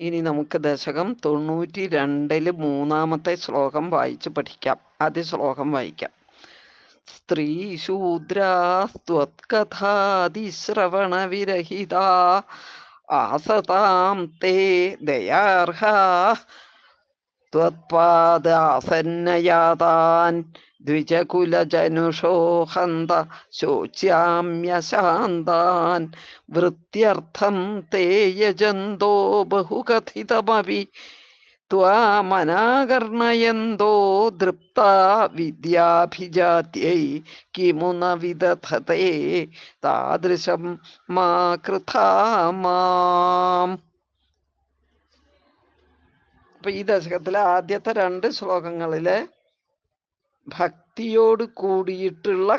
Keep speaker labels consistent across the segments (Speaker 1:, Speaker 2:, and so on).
Speaker 1: ഇനി നമുക്ക് ദശകം തൊണ്ണൂറ്റി രണ്ടില് മൂന്നാമത്തെ ശ്ലോകം വായിച്ച് പഠിക്കാം ആദ്യ ശ്ലോകം വായിക്കാം സ്ത്രീ ശൂദ്രാസ്ത്വത്കഥാതിശ്രവണ വിരഹിത ആസതാം തേ ദയാർഹാ त्वत्पादासन्नयातान् ദ്വിജകുലജനുഷോഹന്ത ശോച്യാമ്യശാന്താൻ വൃത്യർത്ഥം തേയജന്തോ ബഹുകഥിതമവി ത്വാമനാകർണയന്തോ ദൃപ്ത വിദ്യാഭിജാത്യൈ കിമു ന വിദധത്തെ താദൃശം മാ കൃത മാം. അപ്പൊ ഈ ദശകത്തിലെ ആദ്യത്തെ രണ്ട് ശ്ലോകങ്ങളിലെ ഭക്തിയോട് കൂടിയിട്ടുള്ള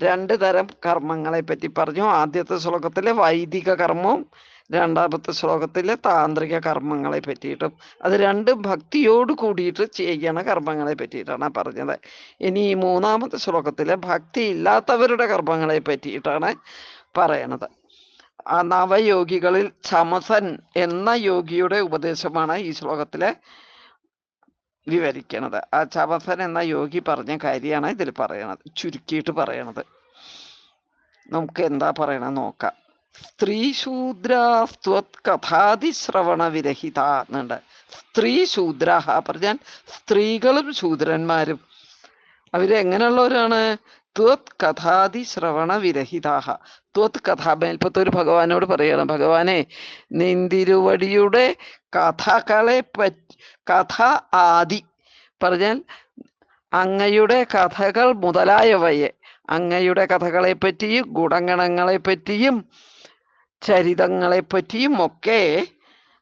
Speaker 1: രണ്ട് തരം കർമ്മങ്ങളെ പറ്റി പറഞ്ഞു. ആദ്യത്തെ ശ്ലോകത്തിലെ വൈദിക കർമ്മവും രണ്ടാമത്തെ ശ്ലോകത്തിലെ താന്ത്രിക കർമ്മങ്ങളെ പറ്റിയിട്ടും അത് രണ്ടും ഭക്തിയോട് കൂടിയിട്ട് ചെയ്യണ കർമ്മങ്ങളെ പറ്റിയിട്ടാണ് പറഞ്ഞത്. ഇനി ഈ മൂന്നാമത്തെ ശ്ലോകത്തിലെ ഭക്തി ഇല്ലാത്തവരുടെ കർമ്മങ്ങളെ പറ്റിയിട്ടാണ് പറയണത് നവയോഗികളിൽ ചമസൻ എന്ന യോഗിയുടെ ഉപദേശമാണ് ഈ ശ്ലോകത്തിലെ വിവരിക്കണത്. ആ ചവസൻ എന്ന യോഗി പറഞ്ഞ കാര്യമാണ് ഇതിൽ പറയണത്. ചുരുക്കിയിട്ട് പറയണത്. നമുക്ക് എന്താ പറയണ നോക്കാം. സ്ത്രീ ശൂദ്രാസ്ത്വത് കഥാതിശ്രവണ വിരഹിത എന്നുണ്ട്. സ്ത്രീ ശൂദ്രാഹ പറഞ്ഞാൽ സ്ത്രീകളും ശൂദ്രന്മാരും. അവരെങ്ങനെയുള്ളവരാണ്? ത്വത് കഥാതി ശ്രവണ വിരഹിതാഹ. ത്വത് ഒരു ഭഗവാനോട് പറയണം ഭഗവാനെ നിന്തിരുവടിയുടെ കഥകളെ പറ്റി കഥ ആദി. പറഞ്ഞാൽ അങ്ങയുടെ കഥകൾ മുതലായവയെ. അങ്ങയുടെ കഥകളെ പറ്റിയും ഗുണഗണങ്ങളെ പറ്റിയും ചരിതങ്ങളെ പറ്റിയും ഒക്കെ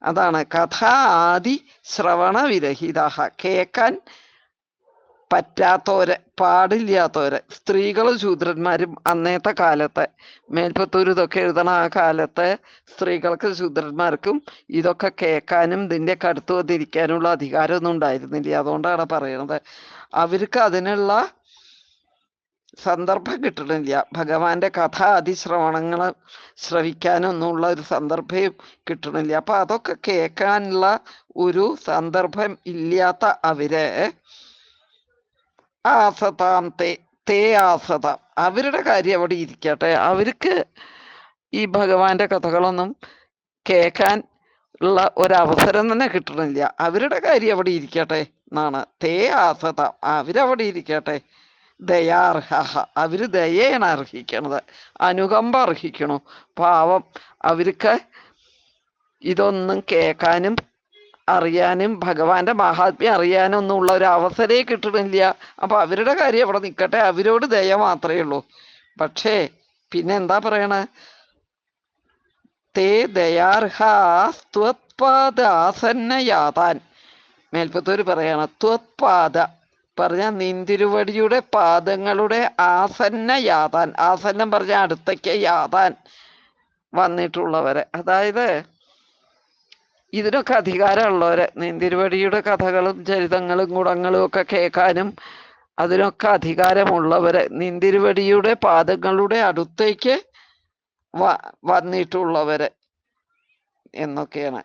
Speaker 1: അതാണ് കഥ ആദി ശ്രവണ വിരഹിത കേൾക്കാൻ പറ്റാത്തവരെ പാടില്ലാത്തവരെ സ്ത്രീകളും ശൂദ്രന്മാരും അന്നത്തെ കാലത്തെ മേൽപ്പത്തൂർ ഇതൊക്കെ എഴുതണ ആ കാലത്തെ സ്ത്രീകൾക്ക് ശൂദ്രന്മാർക്കും ഇതൊക്കെ കേൾക്കാനും ഇതിന്റെ കടുത്തു വന്നിരിക്കാനുള്ള അധികാരമൊന്നും ഉണ്ടായിരുന്നില്ല. അതുകൊണ്ടാണ് പറയുന്നത് അവർക്ക് അതിനുള്ള സന്ദർഭം കിട്ടണില്ല. ഭഗവാന്റെ കഥ അതിശ്രവണങ്ങൾ ശ്രവിക്കാനൊന്നുള്ള ഒരു സന്ദർഭം കിട്ടണില്ല. അപ്പൊ അതൊക്കെ കേൾക്കാനുള്ള ഒരു സന്ദർഭം ഇല്ലാത്ത അവരെ ആസതാം തേ തേ ആസതാം അവരുടെ കാര്യം അവിടെ ഇരിക്കട്ടെ. അവർക്ക് ഈ ഭഗവാന്റെ കഥകളൊന്നും കേൾക്കാൻ ഉള്ള ഒരവസരം തന്നെ കിട്ടണില്ല. അവരുടെ കാര്യം അവിടെ ഇരിക്കട്ടെ എന്നാണ്. തേ ആസതാം അവരവിടെ ഇരിക്കട്ടെ. ദയാർഹ അവർ ദയയാണ് അർഹിക്കണത്. അനുകമ്പ അർഹിക്കണു. പാവം അവർക്ക് ഇതൊന്നും കേൾക്കാനും അറിയാനും ഭഗവാന്റെ മഹാത്മ്യം അറിയാനും ഒന്നും ഉള്ള ഒരു അവസരേ കിട്ടണില്ല അപ്പൊ അവരുടെ കാര്യം അവിടെ നിൽക്കട്ടെ അവരോട് ദയ മാത്രമേ ഉള്ളൂ. പക്ഷേ പിന്നെ എന്താ പറയണ? തേ ദയാർഹാസ്ത്വത്പാദാസന്ന യാതാൻ മേൽപ്പത്തൂര് പറയണ ത്വത്പാദ. പറഞ്ഞ നിന്തിരുവടിയുടെ പാദങ്ങളുടെ ആസന്ന യാതാൻ ആസന്നം പറഞ്ഞ അടുത്തേക്ക് യാതാൻ വന്നിട്ടുള്ളവരെ. അതായത് ഇതിനൊക്കെ അധികാരമുള്ളവരെ. നീന്തിരുവടിയുടെ കഥകളും ചരിതങ്ങളും ഗുണങ്ങളും ഒക്കെ കേൾക്കാനും അതിനൊക്കെ അധികാരമുള്ളവരെ നീന്തിരുവടിയുടെ പാദങ്ങളുടെ അടുത്തേക്ക് വ വന്നിട്ടുള്ളവരെ എന്നൊക്കെയാണ്.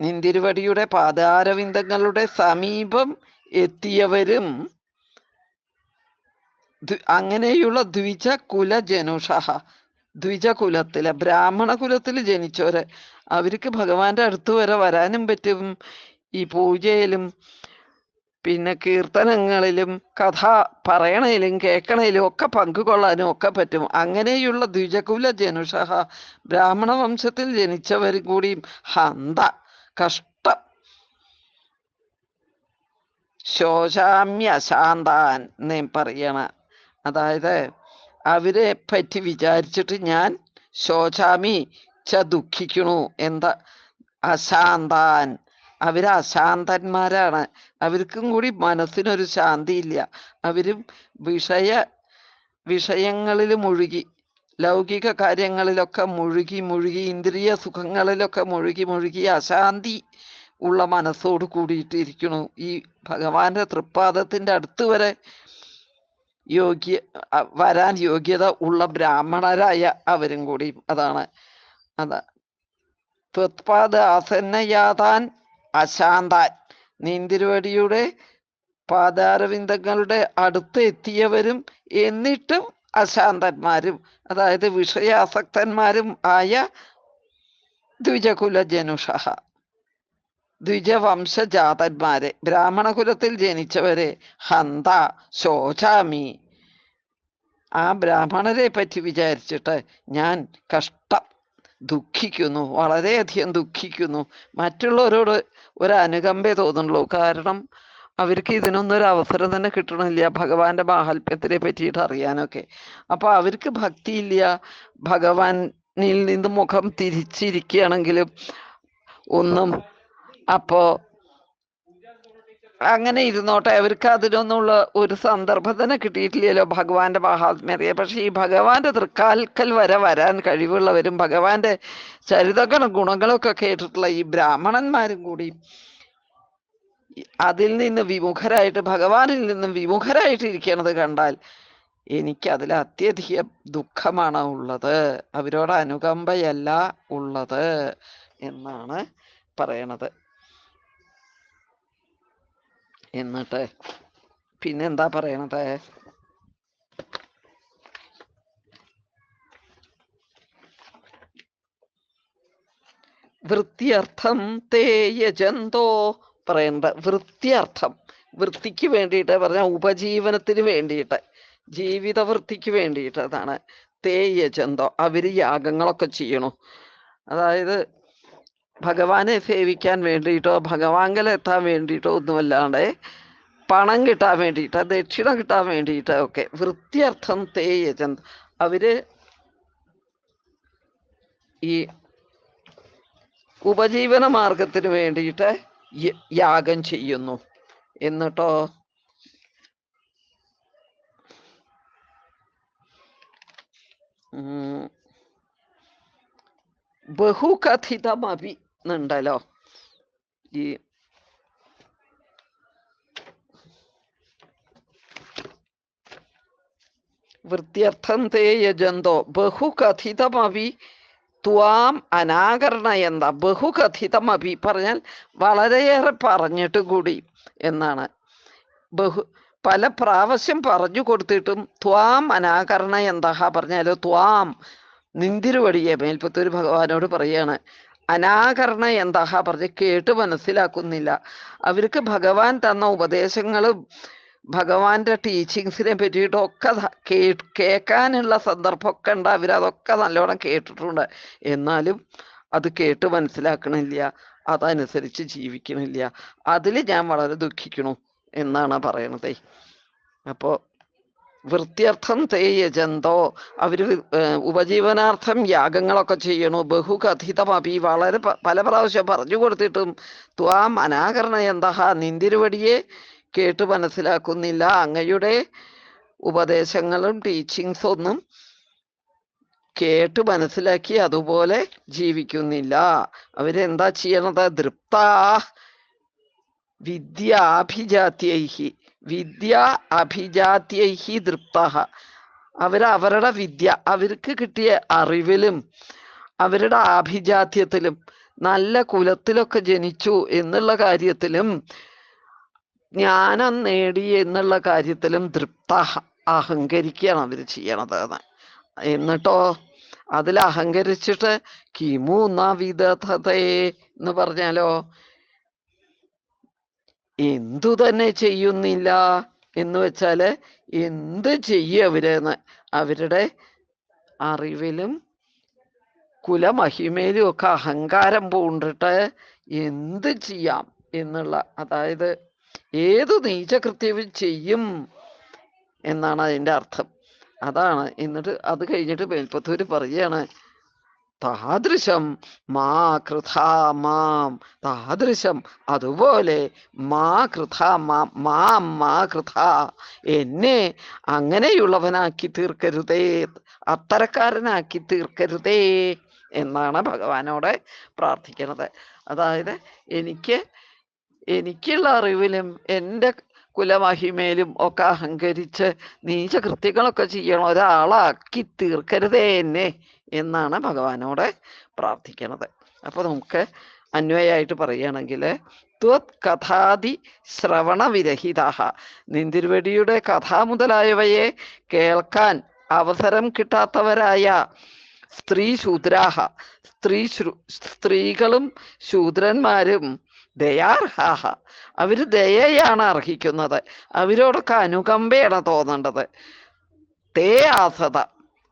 Speaker 1: നിന്തിരുവടിയുടെ പാദാരവിന്ദങ്ങളുടെ സമീപം എത്തിയവരും അങ്ങനെയുള്ള ദ്വിജ കുല ജനുഷ ദ്വിജകുലത്തിലെ ബ്രാഹ്മണ കുലത്തിൽ ജനിച്ചവര്. അവർക്ക് ഭഗവാന്റെ അടുത്ത് വരെ വരാനും പറ്റും. ഈ പൂജയിലും പിന്നെ കീർത്തനങ്ങളിലും കഥ പറയണയിലും കേൾക്കണയിലും ഒക്കെ പങ്കുകൊള്ളാനും ഒക്കെ പറ്റും. അങ്ങനെയുള്ള ദ്വിജകുല ജനുഷ ബ്രാഹ്മണ വംശത്തിൽ ജനിച്ചവരും കൂടിയും ഹന്ത കഷ്ടം ശോശാമ്യ ശാന്താൻ എന്നേം പറയണ. അതായത് അവരെ പറ്റി വിചാരിച്ചിട്ട് ഞാൻ ശോചാമി ച ദുഃഖിക്കണു എന്താ അശാന്താൻ. അവർ അശാന്തന്മാരാണ്. അവർക്കും കൂടി മനസ്സിനൊരു ശാന്തിയില്ല. അവരും വിഷയ വിഷയങ്ങളിൽ മുഴുകി ലൗകിക കാര്യങ്ങളിലൊക്കെ മുഴുകി മുഴുകി ഇന്ദ്രിയ സുഖങ്ങളിലൊക്കെ മുഴുകി മുഴുകി അശാന്തി ഉള്ള മനസ്സോട് കൂടിയിട്ട് ഇരിക്കണു ഈ ഭഗവാന്റെ തൃപ്പാദത്തിന്റെ അടുത്ത് വരെ യോഗ്യ വരാൻ യോഗ്യത ഉള്ള ബ്രാഹ്മണരായ അവരും കൂടി അതാണ്. അതാ ആസന്നയാതാൻ അശാന്താൻ. നീന്തിരുവടിയുടെ പാദാരവിന്ദങ്ങളുടെ അടുത്ത് എത്തിയവരും എന്നിട്ടും അശാന്തന്മാരും അതായത് വിഷയാസക്തന്മാരും ആയ ദ്വിജകുല ജനുഷ ദ്വിജവംശജാതന്മാരെ ബ്രാഹ്മണ കുലത്തിൽ ജനിച്ചവരെ ഹന്ത ശോചാമി. ആ ബ്രാഹ്മണരെ പറ്റി വിചാരിച്ചിട്ട് ഞാൻ കഷ്ടം ദുഃഖിക്കുന്നു വളരെയധികം ദുഃഖിക്കുന്നു. മറ്റുള്ളവരോട് ഒരു അനുകമ്പേ തോന്നുള്ളൂ കാരണം അവർക്ക് ഇതിനൊന്നും ഒരു അവസരം തന്നെ കിട്ടണില്ല ഭഗവാന്റെ മാഹാത്മ്യത്തിനെ പറ്റിയിട്ട് അറിയാനൊക്കെ. അപ്പൊ അവർക്ക് ഭക്തിയില്ല. ഭഗവാനിൽ നിന്ന് മുഖം തിരിച്ചിരിക്കുകയാണെങ്കിലും ഒന്നും അപ്പോ അങ്ങനെ ഇരുന്നോട്ടെ അവർക്ക് അതിനൊന്നുള്ള ഒരു സന്ദർഭം തന്നെ കിട്ടിയിട്ടില്ലല്ലോ ഭഗവാന്റെ മഹാത്മ്യതയെ. പക്ഷെ ഈ ഭഗവാന്റെ തൃക്കാൽക്കൽ വരെ വരാൻ കഴിവുള്ളവരും ഭഗവാന്റെ ചരിതകളും ഗുണങ്ങളൊക്കെ കേട്ടിട്ടുള്ള ഈ ബ്രാഹ്മണന്മാരും കൂടി അതിൽ നിന്ന് വിമുഖരായിട്ട് ഭഗവാനിൽ നിന്നും വിമുഖരായിട്ട് ഇരിക്കണത് കണ്ടാൽ എനിക്ക് അതിൽ അത്യധികം ദുഃഖമാണ് ഉള്ളത്. അവരോട് അനുകമ്പയല്ല ഉള്ളത് എന്നാണ് പറയണത്. എന്നിട്ട് പിന്നെന്താ പറയണത്? വൃത്തിയർത്ഥം തേ യജന്തോ പറയണ്ട വൃത്തിയർത്ഥം. വൃത്തിക്ക് വേണ്ടിയിട്ട് പറഞ്ഞ ഉപജീവനത്തിന് വേണ്ടിയിട്ട് ജീവിത വൃത്തിക്ക് വേണ്ടിയിട്ട് അതാണ് തേ യജന്തോ. അവർ യാഗങ്ങളൊക്കെ ചെയ്യണു. അതായത് ഭഗവാനെ സേവിക്കാൻ വേണ്ടിയിട്ടോ ഭഗവാങ്കൽ എത്താൻ വേണ്ടിയിട്ടോ ഒന്നുമല്ലാണ്ട് പണം കിട്ടാൻ വേണ്ടിയിട്ട് ദക്ഷിണ കിട്ടാൻ വേണ്ടിയിട്ട് ഒക്കെ വൃത്തിയർത്ഥം തേ അവർ ഈ ഉപജീവന മാർഗത്തിന് വേണ്ടിയിട്ട് യാഗം ചെയ്യുന്നു. എന്നിട്ടോ? ബഹുകഥിതമഭി എന്നുണ്ടല്ലോ ഈ വൃത്യർത്ഥം തേ യജന്തോ ബഹുകഥിതമവി ത്വാം അനാകരണയന്ത ബഹുകഥിതമപി പറഞ്ഞാൽ വളരെയേറെ പറഞ്ഞിട്ട് കൂടി എന്നാണ്. ബഹു പല പ്രാവശ്യം പറഞ്ഞു കൊടുത്തിട്ടും ത്വാം അനാകരണ എന്താ പറഞ്ഞാലോ ത്വാം നിന്തിരുവടിയെ മേൽപ്പത്തൂർ ഭഗവാനോട് പറയാണ്. അനാകരണ എന്താ പറഞ്ഞ് കേട്ട് മനസ്സിലാക്കുന്നില്ല. അവർക്ക് ഭഗവാൻ തന്ന ഉപദേശങ്ങളും ഭഗവാന്റെ ടീച്ചിങ്സിനെ പറ്റിയിട്ടും ഒക്കെ ധ- കേ കേൾക്കാനുള്ള സന്ദർഭമൊക്കെ ഉണ്ട്. അവരതൊക്കെ നല്ലോണം കേട്ടിട്ടുണ്ട്. എന്നാലും അത് കേട്ട് മനസ്സിലാക്കണില്ല. അതനുസരിച്ച് ജീവിക്കണില്ല. അതിൽ ഞാൻ വളരെ ദുഃഖിക്കണു എന്നാണ് പറയണതേ. അപ്പോ വൃത്യർത്ഥം തേ യജന്തോ അവർ ഉപജീവനാർത്ഥം യാഗങ്ങളൊക്കെ ചെയ്യണു ബഹുകഥിതമപി വളരെ പല പ്രാവശ്യം പറഞ്ഞു കൊടുത്തിട്ടും ത്വാം അനാകരണ എന്താ നിന്തിരുവടിയെ കേട്ട് മനസ്സിലാക്കുന്നില്ല. അങ്ങയുടെ ഉപദേശങ്ങളും ടീച്ചിങ്സ് ഒന്നും കേട്ട് മനസ്സിലാക്കി അതുപോലെ ജീവിക്കുന്നില്ല. അവരെന്താ ചെയ്യണത്? ദൃപ്താ വിദ്യാഭിജാത്യൈഹി. വിദ്യ അഭിജാത്യൈഹി ദൃപ്ത. അവർ അവരുടെ വിദ്യ അവർക്ക് കിട്ടിയ അറിവിലും അവരുടെ ആഭിജാത്യത്തിലും നല്ല കുലത്തിലൊക്കെ ജനിച്ചു എന്നുള്ള കാര്യത്തിലും ജ്ഞാനം നേടി എന്നുള്ള കാര്യത്തിലും തൃപ്ത അഹങ്കരിക്കുകയാണ് അവർ ചെയ്യണത് എന്നിട്ടോ അതിൽ അഹങ്കരിച്ചിട്ട് കിമു ന എന്ന് പറഞ്ഞാലോ എന്തു തന്നെ ചെയ്യുന്നില്ല എന്ന് വെച്ചാൽ എന്ത് ചെയ്യും അവരെന്ന് അവരുടെ അറിവിലും കുലമഹിമയിലും ഒക്കെ അഹങ്കാരം പൂണ്ടിട്ട് എന്ത് ചെയ്യാം എന്നുള്ള അതായത് ഏതു നീചകൃത്യവും ചെയ്യും എന്നാണ് അതിന്റെ അർത്ഥം. അതാണ്. എന്നിട്ട് അത് കഴിഞ്ഞിട്ട് മേൽപ്പത്തൂര് പറയാണ് താദൃശം മാ കൃഥാ മാം താദൃശം അതുപോലെ മാ കൃഥാ മാം മാം കൃഥാ. എന്നെ അങ്ങനെയുള്ളവനാക്കി തീർക്കരുതേ അത്തരക്കാരനാക്കി തീർക്കരുതേ എന്നാണ് ഭഗവാനോട് പ്രാർത്ഥിക്കുന്നത് അതായത് എനിക്ക് എനിക്കുള്ള അറിവിലും എന്റെ കുലമഹിമയിലും ഒക്കെ അഹങ്കരിച്ച് നീചകൃത്യങ്ങളൊക്കെ ചെയ്യണം. ഒരാളാക്കി തീർക്കരുതേ എന്നെ എന്നാണ് ഭഗവാനോട് പ്രാർത്ഥിക്കണത്. അപ്പൊ നമുക്ക് അന്വയായിട്ട് പറയുകയാണെങ്കിൽ ത്വത് കഥാതി ശ്രവണവിരഹിത നിന്തിരുവടിയുടെ കഥ മുതലായവയെ കേൾക്കാൻ അവസരം കിട്ടാത്തവരായ സ്ത്രീ ശൂദ്രാഹ. സ്ത്രീ സ്ത്രീകളും ശൂദ്രന്മാരും ദയാർഹാഹ അവർ ദയയാണ് അർഹിക്കുന്നത്. അവരോടൊക്കെ അനുകമ്പയാണ് തോന്നേണ്ടത്. തേ ആസത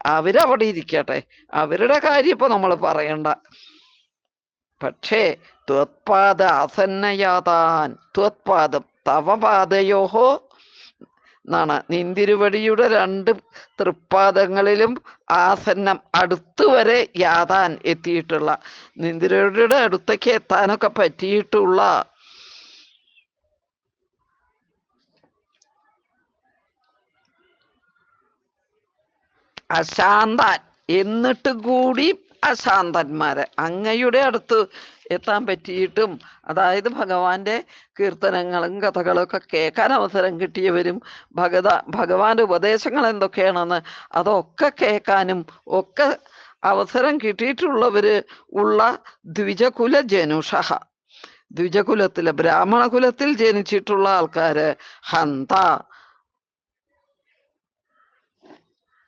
Speaker 1: അവരവിടെ ഇരിക്കട്ടെ. അവരുടെ കാര്യം ഇപ്പൊ നമ്മൾ പറയണ്ട. പക്ഷേ ത്വത്പാദ ആസന്നയാതാൻ. ത്വത്പാദം. തവ പാദയോഹോ എന്നാണ്. നിന്തിരുവടിയുടെ രണ്ട് തൃപ്പാദങ്ങളിലും ആസന്നം അടുത്തുവരെ യാതാൻ എത്തിയിട്ടുള്ള. നിന്തിരുവടിയുടെ അടുത്തേക്ക് എത്താനൊക്കെ പറ്റിയിട്ടുള്ള അശാന്തൻ. എന്നിട്ട് കൂടി അശാന്തന്മാര്. അങ്ങയുടെ അടുത്ത് എത്താൻ പറ്റിയിട്ടും അതായത് ഭഗവാന്റെ കീർത്തനങ്ങളും കഥകളും ഒക്കെ കേൾക്കാൻ അവസരം കിട്ടിയവരും ഭഗത ഭഗവാന്റെ ഉപദേശങ്ങൾ എന്തൊക്കെയാണെന്ന് അതൊക്കെ കേൾക്കാനും ഒക്കെ അവസരം കിട്ടിയിട്ടുള്ളവര് ഉള്ള ദ്വിജകുല ജനുഷഹ ദ്വിജകുലത്തിലെ ബ്രാഹ്മണ കുലത്തിൽ ജനിച്ചിട്ടുള്ള ആൾക്കാര് ഹന്ത.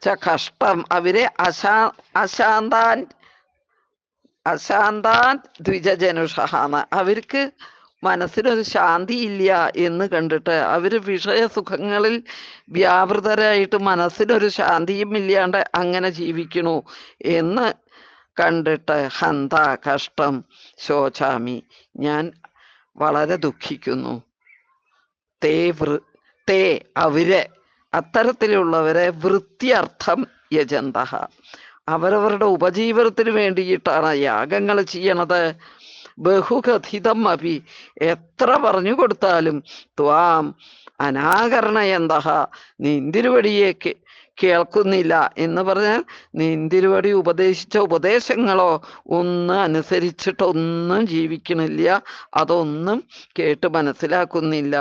Speaker 1: ച കഷ്ടം. അവരെ അശാ അശാന്താൻ അശാന്താൻ ദ്വിജജനുഷഹാന്ന് അവർക്ക് മനസ്സിനൊരു ശാന്തിയില്ല എന്ന് കണ്ടിട്ട് അവർ വിഷയസുഖങ്ങളിൽ വ്യാപൃതരായിട്ട് മനസ്സിനൊരു ശാന്തിയും ഇല്ലാണ്ട് അങ്ങനെ ജീവിക്കണു എന്ന് കണ്ടിട്ട് ഹന്ത കഷ്ടം ശോചാമി. ഞാൻ വളരെ ദുഃഖിക്കുന്നു. തേ വൃ തേ അവർ അത്തരത്തിലുള്ളവരെ വൃത്തിയർത്ഥം യജന്ത അവരവരുടെ ഉപജീവനത്തിന് വേണ്ടിയിട്ടാണ് യാഗങ്ങൾ ചെയ്യണത്. ബഹുകഥിതം അഭി എത്ര പറഞ്ഞു കൊടുത്താലും ത്വാം അനാകരണയന്തഹ. നിന്തിരുവടിയെ നീന്തിരുവടിയെ കേൾക്കുന്നില്ല എന്ന് പറഞ്ഞാൽ നിന്തിരുവടി ഉപദേശിച്ച ഉപദേശങ്ങളോ ഒന്നും അനുസരിച്ചിട്ടൊന്നും ജീവിക്കണില്ല. അതൊന്നും കേട്ട് മനസ്സിലാക്കുന്നില്ല.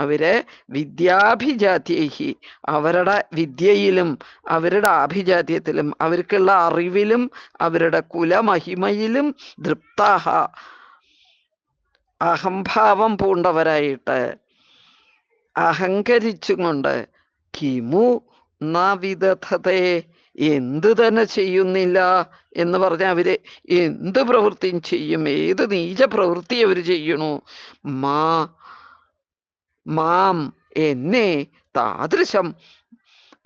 Speaker 1: അവരെ വിദ്യാഭിജാത്യഹി. അവരുടെ വിദ്യയിലും അവരുടെ ആഭിജാത്യത്തിലും അവർക്കുള്ള അറിവിലും അവരുടെ കുലമഹിമയിലും ദൃപ്താഹ അഹംഭാവം പൂണ്ടവരായിട്ട് അഹങ്കരിച്ചുകൊണ്ട് കിമു നവിദധത്തെ എന്ത് തന്നെ ചെയ്യുന്നില്ല എന്ന് പറഞ്ഞ അവർ എന്ത് പ്രവൃത്തിയും ചെയ്യും ഏത് നീച പ്രവൃത്തി അവർ ചെയ്യണു? മാ മാം എന്നെ താദൃശം.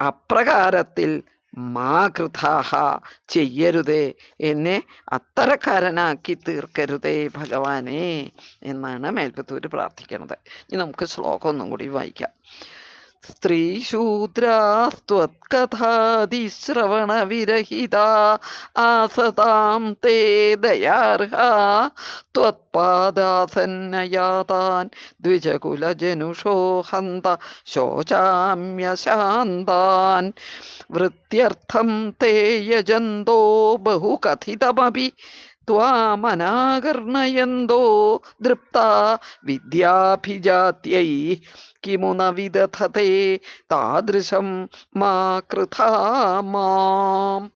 Speaker 1: അപ്രകാരത്തിൽ മാകൃതാഹ ചെയ്യരുതേ എന്നെ അത്തരക്കാരനാക്കി തീർക്കരുതേ ഭഗവാനെ എന്നാണ് മേൽപ്പത്തൂര് പ്രാർത്ഥിക്കുന്നത് ഇനി നമുക്ക് ശ്ലോകം ഒന്നും കൂടി വായിക്കാം. स्त्रीशूद्रास्त्वत्कथादिश्रवणविरहिता आसतां ते दयार्हा त्वत्पादासन्नयातान् द्विजकुलजनुषो हन्त शोचाम्यशान्तान् वृत्त्यर्थं ते यजन्तो बहुकथितमपि त्वामनाकर्णयन्तो दृप्ता विद्याभिजात्यैः കിമുന വിദധതേ താദൃശം മാ കൃതാ മാം.